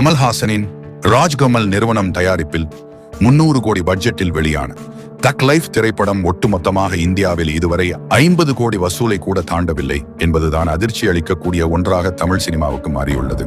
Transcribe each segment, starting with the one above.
கமல்ஹாசனின் ராஜ்கமல் நிறுவனம் தயாரிப்பில் முன்னூறு கோடி பட்ஜெட்டில் வெளியான தக் லைஃப் திரைப்படம் ஒட்டுமொத்தமாக இந்தியாவில் இதுவரை ஐம்பது கோடி வசூலை கூட தாண்டவில்லை என்பதுதான் அதிர்ச்சி அளிக்கக்கூடிய ஒன்றாக தமிழ் சினிமாவுக்கு மாறியுள்ளது.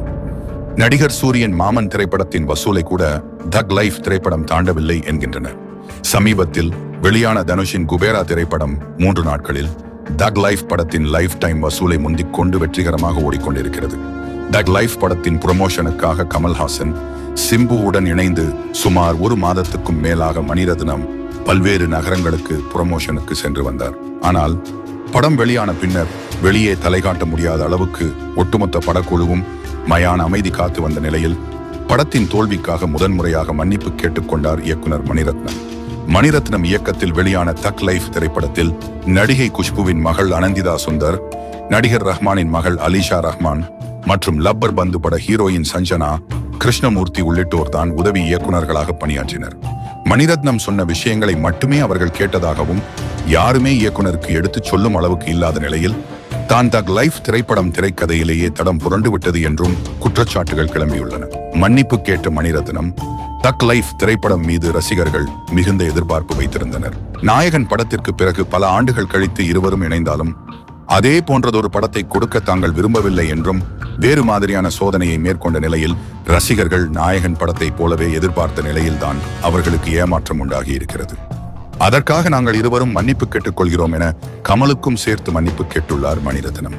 நடிகர் சூரியன் மாமன் திரைப்படத்தின் வசூலை கூட தக் லைஃப் திரைப்படம் தாண்டவில்லை என்கின்றனர். சமீபத்தில் வெளியான தனுஷின் குபேரா திரைப்படம் மூன்று நாட்களில் தக் லைஃப் படத்தின் லைஃப் டைம் வசூலை முந்திக் கொண்டு வெற்றிகரமாக ஓடிக்கொண்டிருக்கிறது. தக் லைஃப் படத்தின் புரமோஷனுக்காக கமல்ஹாசன் சிம்புவுடன் இணைந்து சுமார் ஒரு மாதத்துக்கும் மேலாக மணிரத்னம் பல்வேறு நகரங்களுக்கு புரமோஷனுக்கு சென்று வந்தார். ஆனால் படம் வெளியான பின்னர் வெளியே தலை காட்ட முடியாத அளவுக்கு ஒட்டுமொத்த படக்குழுவும் மயான அமைதி காத்து வந்த நிலையில் படத்தின் தோல்விக்காக முதன்முறையாக மன்னிப்பு கேட்டுக்கொண்டார் இயக்குனர் மணிரத்னம். மணிரத்னம் இயக்கத்தில் வெளியான தக் லைஃப் திரைப்படத்தில் நடிகை குஷ்புவின் மகள் அனந்திதா சுந்தர் நடிகர் ரஹ்மானின் மகள் அலிஷா ரஹ்மான் மற்றும் லப்பர் பந்து பட ஹீரோயின் சஞ்சனா கிருஷ்ணமூர்த்தி உள்ளிட்டோர் தான் உதவி இயக்குனர்களாக பணியாற்றினர். மணிரத்னம் சொன்ன விஷயங்களை மட்டுமே அவர்கள் கேட்டதாகவும் யாருமே இயக்குனருக்கு எடுத்துச் சொல்லும் அளவுக்கு இல்லாத நிலையில் தான் தக் லைஃப் திரைப்படம் திரைக்கதையிலேயே தடம் புரண்டு விட்டது என்றும் குற்றச்சாட்டுகள் கிளம்பியுள்ளன. மன்னிப்பு கேட்ட மணிரத்னம் தக் லைஃப் திரைப்படம் மீது ரசிகர்கள் மிகுந்த எதிர்பார்ப்பு வைத்திருந்தனர். நாயகன் படத்திற்கு பிறகு பல ஆண்டுகள் கழித்து இருவரும் இணைந்தாலும் அதே போன்றதொரு படத்தை கொடுக்க தாங்கள் விரும்பவில்லை என்றும் வேறு மாதிரியான சோதனையை மேற்கொண்ட நிலையில் ரசிகர்கள் நாயகன் படத்தை போலவே எதிர்பார்த்த நிலையில்தான் அவர்களுக்கு ஏமாற்றம் உண்டாகி இருக்கிறது அதற்காக நாங்கள் இருவரும் மன்னிப்பு கேட்டுக்கொள்கிறோம் என கமலுக்கும் சேர்த்து மன்னிப்பு கேட்டுள்ளார் மணிரத்னம்.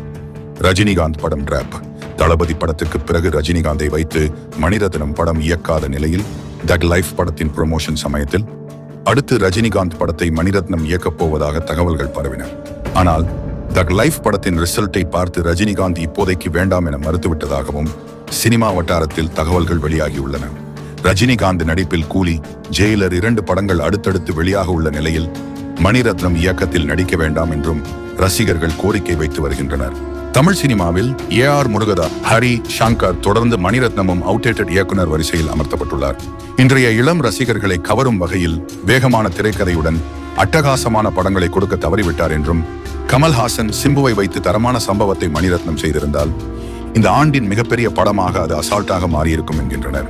ரஜினிகாந்த் படம் டிராப் தளபதி படத்துக்கு பிறகு ரஜினிகாந்தை வைத்து மணிரத்னம் படம் இயக்காத நிலையில் தக் லைஃப் படத்தின் ப்ரொமோஷன் சமயத்தில் அடுத்து ரஜினிகாந்த் படத்தை மணிரத்னம் இயக்கப் போவதாக தகவல்கள் பரவின. ஆனால் தக் லைஃப் படத்தின் ரிசல்ட்டை பார்த்து ரஜினிகாந்த் இப்போதைக்கு வேண்டாம் என மறுத்துவிட்டதாகவும் சினிமா வட்டாரத்தில் தகவல்கள் வெளியாகியுள்ளன. ரஜினிகாந்த் நடிப்பில் கூலி ஜெயிலர் இரண்டு படங்கள் அடுத்தடுத்து வெளியாக உள்ள நிலையில் மணிரத்னம் இயக்கத்தில் நடிக்க வேண்டாம் என்றும் ரசிகர்கள் கோரிக்கை வைத்து வருகின்றனர். தமிழ் சினிமாவில் ஏ ஆர் முருகதா ஹரி ஷங்கர் தொடர்ந்து மணிரத்னமும் அவுடேட்டட் இயக்குனர் வரிசையில் அமர்த்தப்பட்டுள்ளார். இன்றைய இளம் ரசிகர்களை கவரும் வகையில் வேகமான திரைக்கதையுடன் அட்டகாசமான படங்களை கொடுக்க தவறிவிட்டார் என்றும் கமல்ஹாசன் சிம்புவை வைத்து தரமான சம்பவத்தை மணிரத்னம் செய்திருந்தால் இந்த ஆண்டின் மிகப்பெரிய படமாக அது அசால்ட்டாக மாறியிருக்கும் என்கின்றனர்.